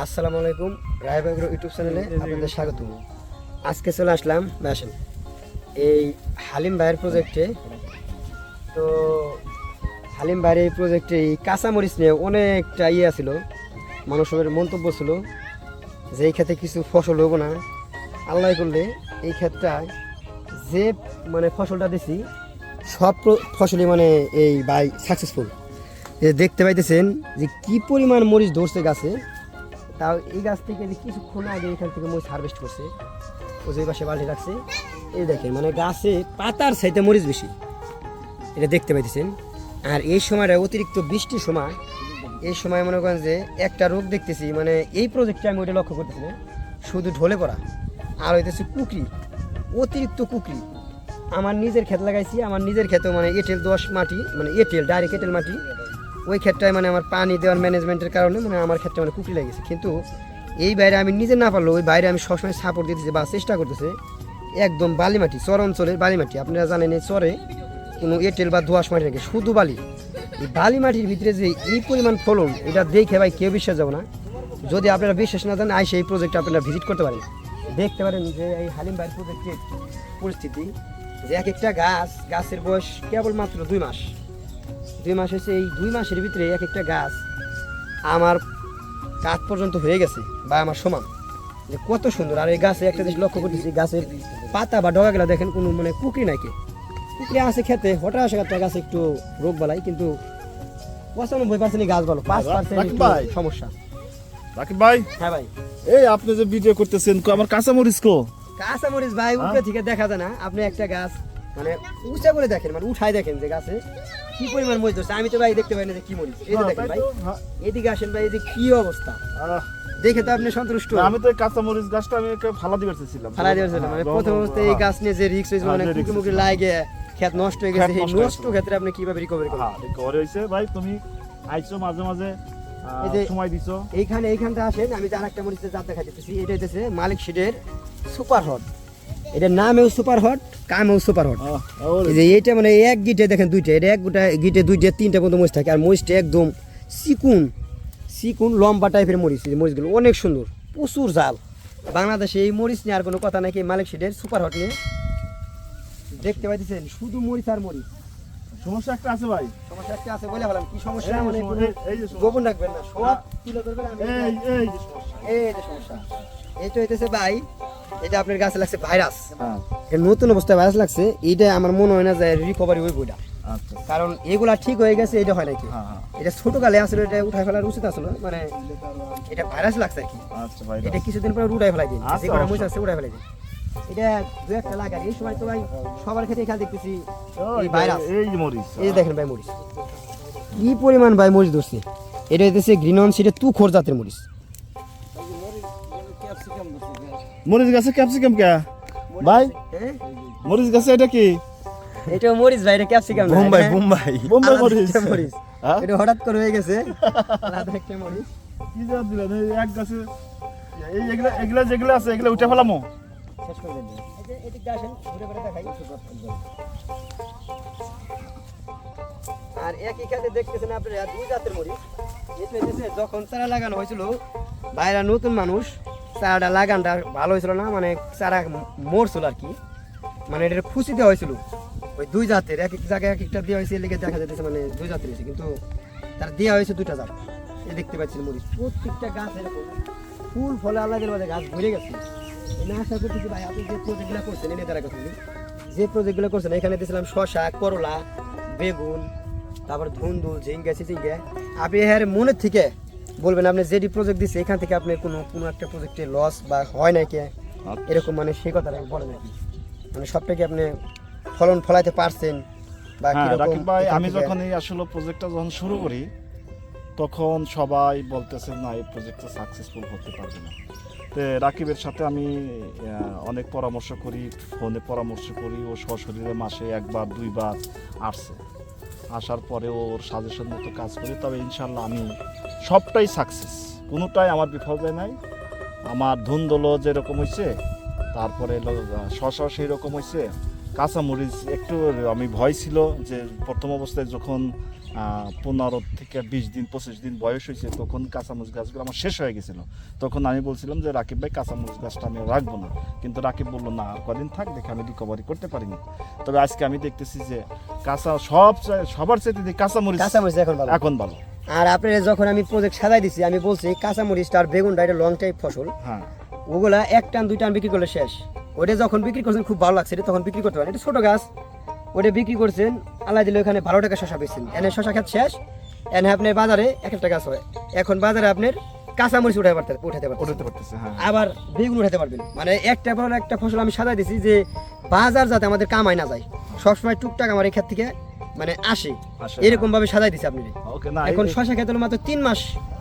আসসালামু আলাইকুম রায়বাগ্র ইউটিউব চ্যানেলে আপনাদের স্বাগত আজকে চলে আসলাম আসেন। এই হালিম ভাইয়ের প্রজেক্টে তো হালিম ভাইয়ের এই প্রজেক্টে এই কাঁচামরিচ নিয়ে অনেকটা ইয়ে ছিল মানুষের মন্তব্য ছিল যে এই ক্ষেত্রে কিছু ফসল হব না। আল্লাহ করলে এই ক্ষেত্রটায় যে মানে ফসলটা দিছি সব ফসলই মানে এই বাই সাকসেসফুল দেখতে পাইতেছেন যে কি পরিমাণ মরিচ ধরছে গাছে। তাও এই গাছ থেকে যে কিছুক্ষণ আগে এখান থেকে মরিচ হারভেস্ট করছে, ও যে পাশে বালতি রাখছে, এই দেখেন মানে গাছে পাতার সাইতে মরিচ বেশি। এটা দেখতে পাইতেছেন। আর এই সময়টা অতিরিক্ত বৃষ্টির সময়, এই সময় মনে করেন যে একটা রোগ দেখতেছি মানে এই প্রজেক্টে আমি ওইটা লক্ষ্য করতেছি না। শুধু ঢলে পড়া, আর হইতেছে কুকরি, অতিরিক্ত কুকরি। আমার নিজের ক্ষেত লাগাইছি, আমার নিজের ক্ষেতেও মানে এঁটেল দোয়াশ মাটি মানে এঁটেল ডাইরেক্ট এঁটেল মাটি ওই ক্ষেত্রে মানে আমার পানি দেওয়ার ম্যানেজমেন্টের কারণে মানে আমার ক্ষেত্রে মানে কুকরি লেগেছে। কিন্তু এই বাইরে আমি নিজে না পারলেও ওই বাইরে আমি সবসময় সাপোর্ট দিতেছি বা চেষ্টা করতেছে একদম বালি মাটি, চর অঞ্চলের বালি মাটি। আপনারা জানেন এই চরে কোনো এঁটেল বা দোয়াশ মাটি নাকি শুধু বালি। এই বালি মাটির ভিতরে যে এই পরিমাণ ফলন, এটা দেখে ভাই কেউ বিশ্বাস যাব না। যদি আপনারা বিশ্বাস না জানেন আইসে এই প্রজেক্টে আপনারা ভিজিট করতে পারেন। দেখতে পারেন যে এই হালিম ভাইয়ের প্রজেক্টের পরিস্থিতি, যে এক একটা গাছ, গাছের বয়স কেবলমাত্র দুই মাস। দুই মাস হয়েছে এই দুই মাসের ভিতরে এক একটা গাছ আমার কাঠ পর্যন্ত হয়ে গেছে বা আমার সমান। যে কত সুন্দর আর এই গাছে একটা জিনিস লক্ষ্য করতেছি গাছের পাতা বা ডগাগুলা দেখেন কোনো মানে কুকরি নাকি কুকরি আছে খেতে হঠাৎ আসে একটা গাছে একটু রোগ বালাই কিন্তু পঁচানব্বই পার্সেন্ট গাছ ভালো পাঁচ পার্সেন্ট সমস্যা। রাকিব ভাই? হ্যাঁ ভাই। এই আপনি যে ভিডিও করতেছেন আমার কাঁচা মরিচ কো? কাঁচা মরিচ ভাই উপরে থেকে দেখা যায় না আপনি একটা গাছ মানে উঁচা করে দেখেন মানে উঠাই দেখেন যে গাছে। কি পরিমাণ মরিচ ধরছে? আমি তো ভাই দেখতে পাই না যে কি মরিচ। এই যে দেখেন ভাই হ্যাঁ, এদিকে আসেন ভাই এই যে কি অবস্থা? দেখে তো আপনি সন্তুষ্ট। আমি তো কাঁচা মরিচ গাছটা আমি একে ফালা চেয়েছিলাম ফালাই দিয়েছিলাম মানে হ্যাঁ, প্রথম অবস্থায় এই গাছ নিয়ে যে রিক্স হয়েছিল হ্যাঁ, মানে কুকি মুকি লাগে ক্ষেত নষ্ট হয়ে গেছে এই নষ্ট ক্ষেত্রে আপনি কীভাবে রিকভারি হ্যাঁ রিকভারি হয়েছে। ভাই তুমি আইছো মাঝে মাঝে সময় দিছো। এইখানে এইখানটা আসেন আমি যে আরেকটা মরিচের জাত দেখাচ্ছি এটা হইতেছে মালিক শিডের সুপার হট। এটার নামেও সুপার হট কামেও সুপার হট। এই যে এইটা মানে এক গিটে দেখেন দুইটা এটা এক গোটা গিটে দুইটা তিনটা পর্যন্ত মরিচ থাকে। আর মরিচটা একদম চিকুন চিকুন লম্বা টাইপের মরিচ এই মরিচগুলো অনেক সুন্দর প্রচুর জাল বাংলাদেশে এই মরিচ নিয়ে আর কোনো কথা নাকি মালিক শিডের সুপার হট নিয়ে। দেখতে পাইতেছেন শুধু মরিচ আর মরিচ। সমস্যা একটা আছে ভাই। সমস্যা একটা আছে বলে কি সমস্যা? এই যে মানে সমস্যা। গোপন রাখবেন না সব তুলে ধরবেন আমি এই এই সমস্যা। এই যে সমস্যা। এইটা হইতেছে ভাই এটা আপনার গাছে লাগছে ভাইরাস। হ্যাঁ। নতুন অবস্থায় ভাইরাস লাগছে এইটা আমার মনে হয় না যে রিকভারি হইব এটা। আচ্ছা। কারণ এগুলা ঠিক হয়ে গেছে এটা হয় নাকি? হ্যাঁ হ্যাঁ। এটা ছোট কালে আসলে এটা উঠাই ফেলার উচিত আসলে মানে এটা ভাইরাস লাগছে আর কি। আচ্ছা এটা কিছুদিন পরে উঠাই ফেলাই দিন আচ্ছা, যে কটা। আছে উঠাই ফেলাই দিন। এটা দু একটা লাগে এই সময় তো ভাই সবার ক্ষেত্রে খেয়াল দেখতেছি এই ভাইরাস। এই মরিচ এই দেখেন ভাই মরিচ। কি পরিমাণ ভাই মরিচ ধরছে? এটা হইতেছে গ্রিন অন সিটে তু খোর জাতের মরিচ। মরিচ গাছে ক্যাপসিকাম কে ভাই হ্যাঁ মরিচ গাছে এটা কি? এটা মরিচ ভাই এটা ক্যাপসিকাম বোম্বাই এটা বোম্বাই। বোম্বাই মরিচ। মরিচ। হ্যাঁ? এটা হঠাৎ করে হয়ে গেছে। আলাদা একটা মরিচ। কি দিলেন? এক গাছে এই এগুলা এগুলা যেগুলো আছে এগুলো উঠে ফেলামো। শেষ করে দেন। এই যে এদিক দিয়ে আসেন ঘুরে ঘুরে দেখাই। আর একই খাতে দেখতেছেন আপনারা দুই জাতের মরিচ। যখন চারা লাগানো হয়েছিল বাইরা নতুন মানুষ। চারাটা লাগানটা ভালো হয়েছিল না? মানে চারা মরছিল আর কি। মানে এটা খুশি দেওয়া হয়েছিল। ওই দুই জাতের, এক এক জায়গায় এক একটা দেওয়া হয়েছে, এদিকে দেখা যাচ্ছে মানে দুই জাতের হয়েছে। কিন্তু তার দেওয়া হয়েছে দুইটা জাত। এই দেখতে পাচ্ছি মরিচ। প্রত্যেকটা গাছ এরকম। ফুল ফলে আল্লাহের মাঝে গাছ ভরে গেছে। আমি আশা করতেছি ভাই, আপনি যে প্রজেক্টগুলো করছেন, এনে দ্বারা কথা যে প্রজেক্টগুলো করছেন, এখানে দিয়েছিলাম শশা করলা, বেগুন, তারপর ধুন্দুল, ঝিঙ্গা চিচিঙ্গা আপনি এর মনের থেকে বলবেন আপনি যেটি প্রজেক্ট দিচ্ছে এখান থেকে আপনি কোনো কোনো একটা প্রজেক্টে লস বা হয় নাকি এরকম মানে সেই কথাটা বলেন নাকি মানে সবটাকে আপনি ফলন ফলাইতে পারছেন বা হ্যাঁ রাকিব ভাই আমি যখন এই আসলে প্রজেক্টটা যখন শুরু করি তখন সবাই বলতেছে না এই প্রজেক্টটা সাকসেসফুল হতে পারবে না। তো রাকিবের সাথে আমি অনেক পরামর্শ করি ফোনে পরামর্শ করি ও সশরীরে মাসে একবার দুইবার আসছে আসার পরে ওর সাজেশন মতো কাজ করি, তবে ইনশাল্লাহ আমি সবটাই সাকসেস কোনোটাই আমার বিফল নাই। আমার ধুন্দলো যেরকম হয়েছে তারপরে শশা সেই রকম হয়েছে কাঁচামরিচ একটু আমি ভয় ছিল যে প্রথম অবস্থায় যখন পনেরো থেকে বিশ দিন পঁচিশ দিন বয়স হয়েছে তখন কাঁচামরিচ গাছগুলো আমার শেষ হয়ে গেছিল। তখন আমি বলছিলাম যে রাকিব ভাই কাঁচামরিচ গাছটা আমি রাখব না। কিন্তু রাকিব বলল না আর কদিন থাক দেখে আমি রিকভারি করতে পারিনি। তবে আজকে আমি দেখতেছি যে কাঁচা সব চাই- সবার চাইতে কাঁচামরিচ কাঁচামরিচ এখন ভালো। এখন ভালো। আর আপনার যখন আমি প্রজেক্ট সাজাই দিছি আমি বলছি কাঁচামরিচটা আর বেগুনটা এটা লং টাইপ ফসল। হ্যাঁ। ওগুলা এক টান দুই টান বিক্রি করলে শেষ। ওটা যখন বিক্রি করছেন খুব ভালো লাগছে। এটা তখন বিক্রি করতে পারেন। এটা ছোট গাছ। ওটা বিক্রি করছেন আল্লাহ দিলে ওখানে বারো টাকা শশা বেচছেন। এনে শশা খাত শেষ। এনে আপনার বাজারে এক একটা গাছ হয়। এখন বাজারে আপনার কাঁচামরিচ উঠাতে পারতে উঠাতে পারতেন ওঠাতে পারতেছে হ্যাঁ আবার বেগুন উঠাতে পারবেন। মানে একটা পর একটা ফসল আমি সাজাই দিছি যে বাজার যাতে আমাদের কামাই না যায়। সবসময় টুকটাক আমার এই ক্ষেত থেকে মানে আসে। আসে, এরকম ভাবে সাজাই দিছি আপনি এখন শশা ক্ষেত হলো মাত্র তিন মাস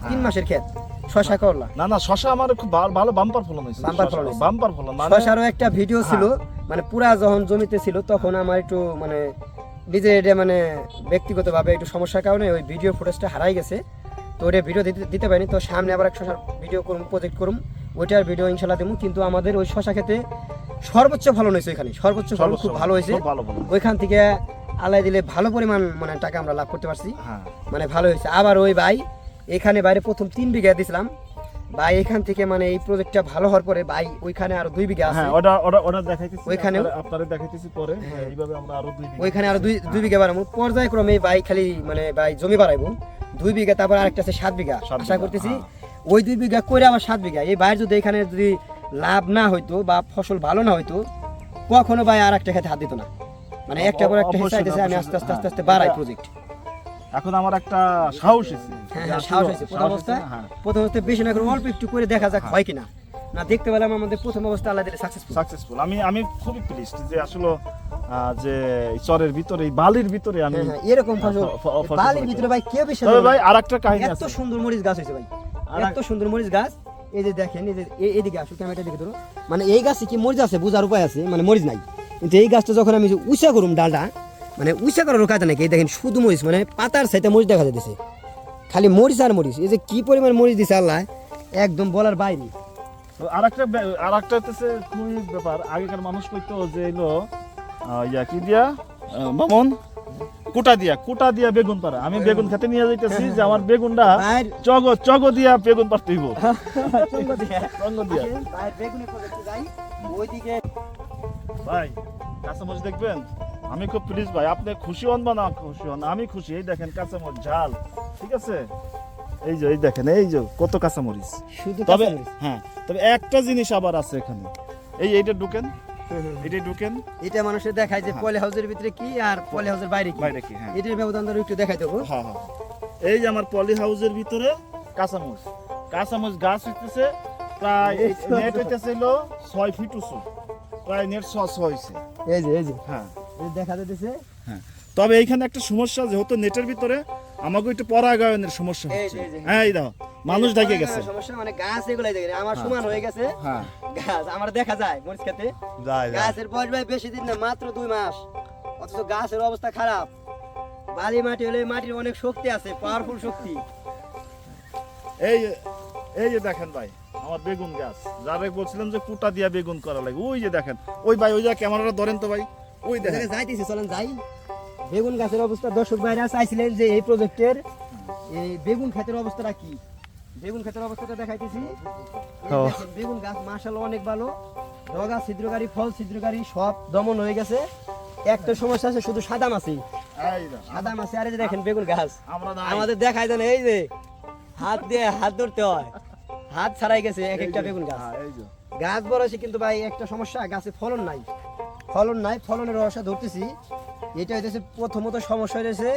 তিন মাসের ক্ষেত। শশা করলা? না না শশা আমার খুব ভালো বাম্পার ফলন হয়েছে। বাম্পার ফলন। বাম্পার ফলন মানে শশারও একটা ভিডিও ছিল মানে পুরা যখন জমিতে ছিল তখন আমার একটু মানে নিজের এটা মানে ব্যক্তিগতভাবে একটু সমস্যার কারণে ওই ভিডিও ফুটেজটা হারাই গেছে। তো ওটা ভিডিও দিতে পারিনি। তো সামনে আবার এক শশার ভিডিও করুম প্রজেক্ট করুম। ওইটার ভিডিও ইনশাল্লাহ দেবো কিন্তু আমাদের ওই শশা খেতে সর্বোচ্চ ফলন হয়েছে এখানে। সর্বোচ্চ ফলন খুব ভালো হয়েছে। ওইখান থেকে আলাই দিলে ভালো পরিমাণ মানে টাকা আমরা লাভ করতে পারছি। হ্যাঁ। মানে ভালো হয়েছে। আবার ওই ভাই এখানে বাইরে প্রথম তিন বিঘা দিছিলাম। ভাই এখান থেকে মানে এই প্রজেক্টটা ভালো হওয়ার পরে ভাই ওইখানে আরও দুই বিঘা আছে। হ্যাঁ ওটা ওটা ওটা দেখাইতেছি ওইখানেও- আপনারা- দেখাইতেছি পরে। হ্যাঁ, এইভাবে আমরা আরও দুই বিঘা- ওইখানে আরও দুই দুই বিঘা বাড়াবো। পর্যায়ক্রমে ভাই খালি মানে ভাই জমি বাড়াইবো। দুই বিঘা তারপর আরেকটা আছে সাত বিঘা। আশা করতেছি হ্যাঁ। ওই দুই বিঘা করে আবার সাত বিঘা। এই বাইরে যদি এখানে যদি লাভ না হইতো বা ফসল ভালো না হইতো কখনো ভাই আর একটা খেতে হাত দিত না। মানে একটা পর একটা হিসাব আমি আস্তে আস্তে আস্তে আস্তে হ্যাঁ। বাড়াই প্রজেক্ট এখন আমার একটা সাহস এসেছে হ্যাঁ হ্যাঁ সাহস হয়েছে প্রথম অবস্থায়? হ্যাঁ। প্রথম অবস্থায় বেশি না করে অল্প একটু করে দেখা যাক হয় কিনা। না দেখতে পেলাম আমাদের প্রথম অবস্থা আল্লাহ দিলে সাকসেসফুল সাকসেসফুল আমি আমি খুবই প্লিজড যে আসলে যে চরের ভিতরে এই বালির ভিতরে আমি এরকম ফসল বালির ভিতরে ভাই কেউ বিশ্বাস তবে ভাই না। আর একটা এত সুন্দর মরিচ গাছ হয়েছে ভাই। এত সুন্দর মরিচ গাছ। এই যে দেখেন এই যে এদিকে আসো ক্যামেরাটা দিকে ধরো। মানে এই গাছে কি মরিচ আছে? বোঝার উপায় আছে? মানে মরিচ নাই। কিন্তু এই গাছটা যখন আমি উঁচা করুম ডালটা মানে উঁচা করার কাজ নাকি দেখেন শুধু মরিচ মানে পাতার সাইতে মরিচ দেখা যাচ্ছে খালি মরিচ আর মরিচ এই যে কি পরিমাণ মরিচ দিছে আল্লাহ একদম বলার বাইরে। আর একটা আর একটা হচ্ছে খুবই ব্যাপার আগেকার মানুষ কইতো যে এলো ইয়া কি দিয়া? মামন কুটা দিয়া কুটা দিয়া বেগুন পারা আমি বেগুন খেতে নিয়ে যাইতেছি যে আমার বেগুনটা চগ চগ দিয়া বেগুন পারতে হইব। সঙ্গ দিয়ে। সঙ্গ দিয়া। যাই ওইদিকে ভাই কাঁচামরিচ দেখবেন? আমি খুব প্লিজ ভাই আপনি খুশি হন বা না খুশি হন? আমি খুশি এই দেখেন কাঁচামরিচ ঝাল ঠিক আছে? এই যে এই দেখেন এই যে কত কাঁচামরিচ। শুধু তবে হ্যাঁ তবে একটা জিনিস আবার আছে এখানে। এই এইটা ঢুকেন হুম। ঢুকেন। এটা মানুষের দেখায় যে হ্যাঁ। পলি হাউসের ভিতরে কি আর পলি হাউসের বাইরে কি? বাইরে কি হ্যাঁ। এটার ব্যবধান ধরে একটু দেখাই দেবো। হ্যাঁ হ্যাঁ। এই যে আমার পলি হাউসের ভিতরে কাঁচামরিচ। কাঁচামরিচ গাছ হইতেছে প্রায় নেট হইতেছিল ছয় ফিট উঁচু। প্রায় নেট ছ ছ হয়েছে এই যে এই যে। হ্যাঁ। দেখা হ্যাঁ। তবে এইখানে একটা সমস্যা যেহেতু নেটের ভিতরে আমাকে একটু পরাগায়নের সমস্যা হচ্ছে। হ্যাঁ এই দেখো মানুষ ডাকে গেছে। সমস্যা মানে গাছ এগুলাই দেখে আমার হ্যাঁ। সমান হয়ে গেছে। হ্যাঁ। গাছ আমার দেখা যায় মরিচ খেতে। গাছের বয়স ভাই বেশি দিন না মাত্র দুই মাস। অথচ গাছের অবস্থা খারাপ। বালি মাটি হলে মাটির অনেক শক্তি আছে পাওয়ারফুল শক্তি। এই এই যে দেখেন ভাই আমার বেগুন গাছ। যারা বলছিলাম যে কুটা দিয়া বেগুন করা লাগে। ওই যে দেখেন ওই ভাই ওই যে ক্যামেরাটা ধরেন তো ভাই। ওই দেখেন। যাইতেছি চলেন যাই। বেগুন গাছের অবস্থা দর্শক ভাইরা চাইছিলেন যে এই প্রজেক্টের এই বেগুন ক্ষেতের অবস্থাটা কি? বেগুন ক্ষেতের অবস্থাটা দেখাইতেছি। বেগুন গাছ মাশাআল্লাহ অনেক ভালো। ডগা ছিদ্রকারী ফল ছিদ্রকারী সব দমন হয়ে গেছে। একটা সমস্যা আছে শুধু সাদা মাছি। সাদা মাছি আর যে দেখেন বেগুন গাছ। আমাদের দেখাই দেন এই যে হাত দিয়ে হাত ধরতে হয়। হাত ছাড়াই গেছে এক একটা বেগুন গাছ। হ্যাঁ, গাছ বড় কিন্তু ভাই একটা সমস্যা গাছে ফলন নাই। ফলন নাই, ফলনের রসা ধরতেছি। এটা হইতেছে প্রথমত সমস্যা হইতেছে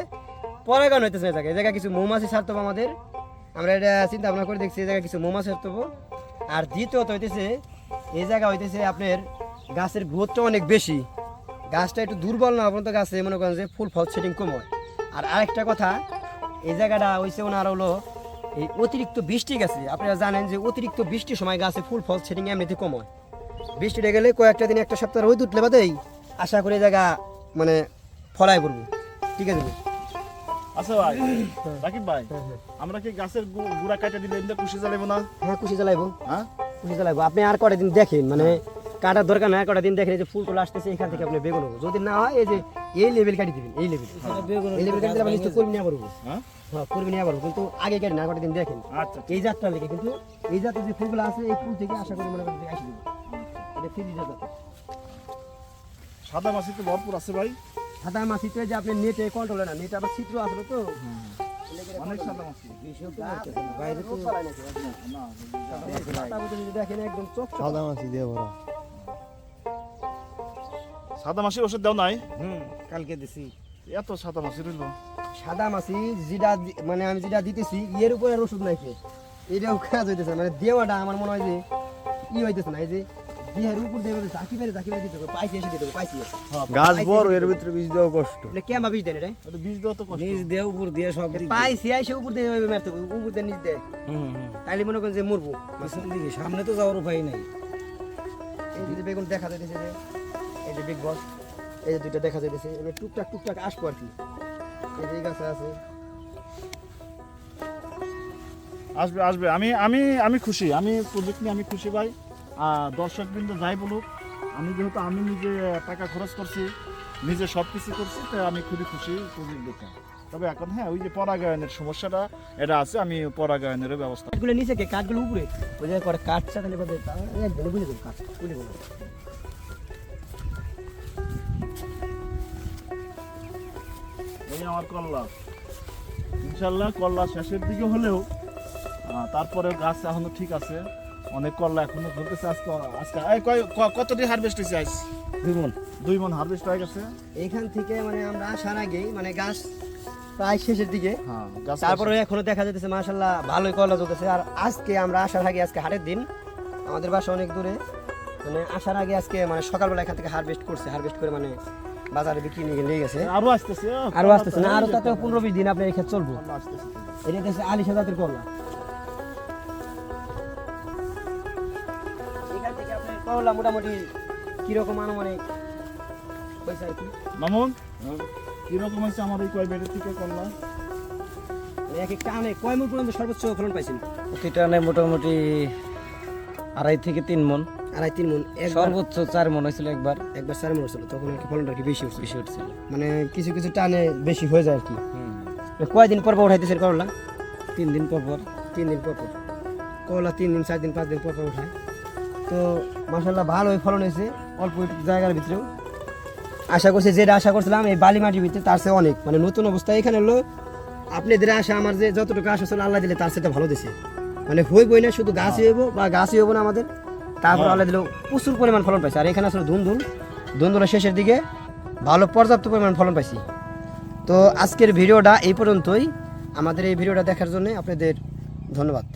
পরাগান হইতেছে এই জায়গায়। জায়গায় কিছু মৌমাছি ছাড়তে হবে আমাদের। আমরা এটা চিন্তা ভাবনা করে দেখছি, এই জায়গায় কিছু মৌমাছি ছাড়তে হবে। আর দ্বিতীয়ত হইতেছে, এই জায়গা হইতেছে আপনার গাছের গ্রোথটা অনেক বেশি। গাছটা একটু দুর্বল না পর্যন্ত গাছে, মনে করেন যে ফুল ফল সেটিং কম হয়। আর আরেকটা কথা, এই জায়গাটা হইছে ওনার হলো এই অতিরিক্ত বৃষ্টি গেছে। আপনারা জানেন যে অতিরিক্ত বৃষ্টির সময় গাছে ফুল ফল সেটিং এমনিতে কম হয়। বৃষ্টিটা গেলে কয়েকটা দিন একটা সপ্তাহ রোদ উঠলে বাদেই আশা করি এই জায়গা মানে ফলাই করব ঠিক আছে আচ্ছা ভাই রাকিব ভাই আমরা কি গাছের গুড়া কাটা দিলে এমনি খুশি জ্বালাবো না? হ্যাঁ খুশি জ্বালাইবো। হ্যাঁ? খুশি জ্বালাইবো। আপনি আর কটা দিন দেখেন মানে কাটার দরকার না কটা দিন দেখেন এই যে ফুল টুল আসতেছে এখান থেকে আপনি বেগুন হব যদি না হয় এই যে এই লেভেল কাটি দিবেন এই লেভেল এই লেভেল কাটি দিলে আপনি কর্মী নিয়ে পারব হ্যাঁ? হ্যাঁ কর্মী নিয়ে পারব কিন্তু আগে কাটি না কটা দিন দেখেন। আচ্ছা এই জাতটা লেগে কিন্তু এই জাতের যে ফুলগুলো আছে এই ফুল থেকে আশা করি মনে করেন এটা সাদা মাছি তো ভরপুর আছে ভাই? সাদা মাছিতে যে আপনি নেটে কন্ট্রোল না নেটে আবার চিত্র আসলো তো। অনেক সাদা মাছি। বাইরে তো না পাতা মতো যদি দেখেন একদম চোখ সাদা মাছি দিয়ে বড় সাদা মাছি ওষুধ দাও নাই? হুম কালকে দিছি। এত সাদা মাছি রইল। সাদা মাছি যেটা মানে আমি যেটা দিতেছি এর উপরে আর ওষুধ নাই এটাও কাজ হইতেছে না। মানে দেওয়াটা আমার মনে হয় যে ই হইতেছে না এই যে উপর দিতে পাইছি এসে দিতে পাইছি গাছ বড় এর ভিতরে বীজ দেওয়া কষ্ট। বলে কে ভাবিস দেন এটা এটা বীজ দেওয়া তো কষ্ট। বীজ দিয়ে উপর দিয়ে সব দিক পাইছি আইসে উপর দিয়ে ওইভাবে মারতে উপর দিয়ে নিচ দিয়ে। হুম তাইলে মনে করেন যে মরবো। পিছন দিকে সামনে তো যাওয়ার উপায় নাই। এই যে বেগুন দেখা যাইতেছে যে এই যে বিগ বস এই যে দুইটা দেখা যাইতেছে। এবার টুকটাক টুকটাক আসব আর কি। এই যে এই গাছে আছে। আসবে আসবে। আমি আমি আমি খুশি। আমি প্রজেক্ট নিয়ে আমি খুশি ভাই। আর দর্শক বিন্দু যাই বলুক আমি যেহেতু আমি নিজে টাকা খরচ করছি নিজে সব কিছু করছি তো আমি খুবই খুশি প্রজেক্ট দেখে তবে এখন হ্যাঁ ওই যে পরাগায়নের সমস্যাটা এটা আছে আমি পরাগায়নেরও ব্যবস্থা কাঠগুলো নিচে কে? কাঠগুলো উপরে? ওই যে করে কাঠটা তাহলে বাদে বুঝে দেবো কাঠ বুঝে দেবো। আমার কল্লা। ইনশাল্লাহ কল্লা শেষের দিকে হলেও তারপরে গাছ এখনও ঠিক আছে। অনেক কল্লা এখনও ধরতেছে আজকে আজকে এই কয়- ক- কতটি হারভেস্ট হয়েছে আজ? দুই মন। দুই মন হারভেস্ট হয়ে গেছে। এইখান থেকে মানে আমরা আসার আগেই মানে গাছ প্রায় শেষের দিকে। হ্যাঁ গাছ তারপরে এখনও দেখা যাইতেছে মাশাল্লাহ ভালোই কলা চলতেছে। আর আজকে আমরা আসার আগে আজকে হাটের দিন আমাদের বাসা অনেক দূরে। মানে আসার আগে আজকে মানে সকালবেলা এখান থেকে হারভেস্ট করছে হারভেস্ট করে মানে বাজারে বিক্রি নিয়ে নিয়ে গেছে। আরও আসতেছে আরও আসতেছে না আরও তাতে পনেরো বিশ দিন আপনার এখানে চলবো। আসতেছে। এটা হচ্ছে আলিশা জাতের করলা। করলা মোটামুটি কীরকম আনুমানিক পয়সা আর কি মামুন? কীরকম হয়েছে আমার এই কয় বেডের থেকে কল্লা মানে এক একটা আনে কয় মন পর্যন্ত সর্বোচ্চ ফলন পাইছেন? প্রতিটা আনে মোটামুটি আড়াই থেকে তিন মন। আড়াই তিন মন সর্বোচ্চ চার মন হয়েছিল একবার। একবার চার মন ছিল তখন আর কি ফলনটা আর কি বেশি হচ্ছে বেশি উঠছিল মানে কিছু কিছু টানে বেশি হয়ে যায় আর কি। কয়দিন পর পর উঠাইতেছেন করলা? তিন দিন পর পর। তিন দিন পর পর। করলা তিন দিন চার দিন পাঁচ দিন পর পর উঠায়। তো মাসাল্লাহ ভালোই ফলন হয়েছে অল্প জায়গার ভিতরেও। আশা করছি যেটা আশা করছিলাম এই বালি মাটির ভিতরে তার চেয়ে অনেক। মানে নতুন অবস্থা এখানে হলো আপনাদের আশা আমার যে যতটুকু আশা ছিল আল্লাহ দিলে তার সাথে ভালো দিছে। মানে হইবই না শুধু গাছই হইব বা গাছই হইব না আমাদের। তারপর আল্লাহ দিল প্রচুর পরিমাণ ফলন পাইছে। আর এখানে আসলে ধুন ধুন ধুন ধুনের শেষের দিকে ভালো পর্যাপ্ত পরিমাণ ফলন পাইছি। তো আজকের ভিডিওটা এই পর্যন্তই। আমাদের এই ভিডিওটা দেখার জন্য আপনাদের ধন্যবাদ।